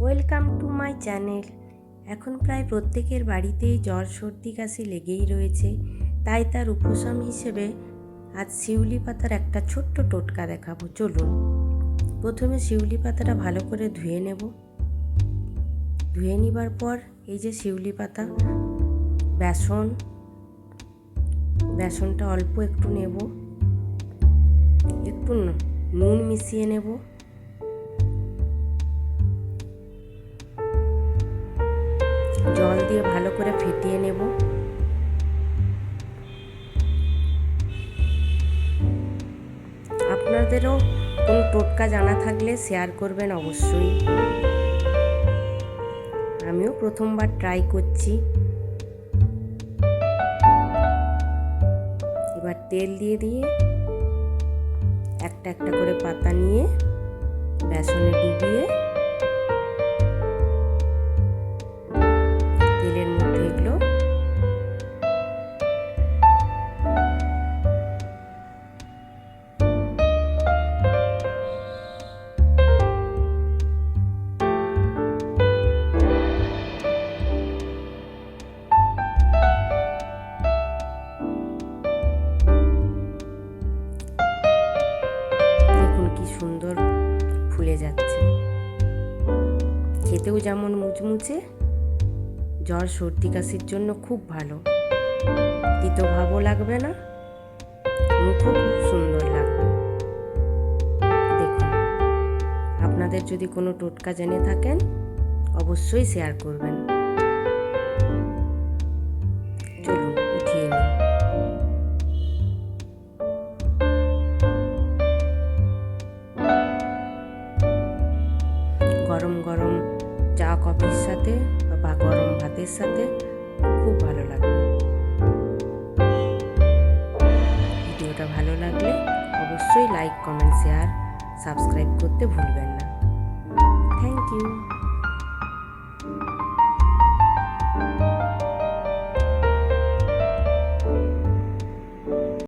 Welcome to my channel এখন প্রায় প্রত্যেকের বাড়িতেই জ্বর, সর্দি, কাশি লেগেই রয়েছে। তাই তার উপশম হিসেবে আজ শিউলি পাতার একটা ছোট্ট টোটকা দেখাবো। চলুন, প্রথমে শিউলি পাতাটা ভালো করে ধুয়ে নেব। ধুয়ে নিবার পর এই যে শিউলি পাতা, বেসন, বেসনটা অল্প একটু নেব। একটু নুন মিশিয়ে নেব। জল দিয়ে ভালো করে ফেটিয়ে নেব। আপনাদেরও কোনো টোটকা জানা থাকলে শেয়ার করবেন অবশ্যই। আমিও প্রথমবার ট্রাই করছি। এবার তেল দিয়ে দিয়ে একটা একটা করে পাতা নিয়ে বেসনে তেলের মধ্যে এগুলো। সুন্দর ফুলে যাচ্ছে। খেতেও যেমন মুচমুচে জ্বর, সর্দি, কাশির জন্য খুব ভালো। তিতো ভাবও লাগবে না, মুখও খুব সুন্দর লাগবে। দেখুন, আপনাদের যদি কোনো টোটকা জেনে থাকেন, অবশ্যই শেয়ার করবেন। চলুন গরম গরম চা, কফির সাথে বা গরম ভাতের সাথে খুব ভালো লাগবে। ভিডিওটা ভালো লাগলে অবশ্যই লাইক কমেন্ট শেয়ার সাবস্ক্রাইব করতে ভুলবেন না।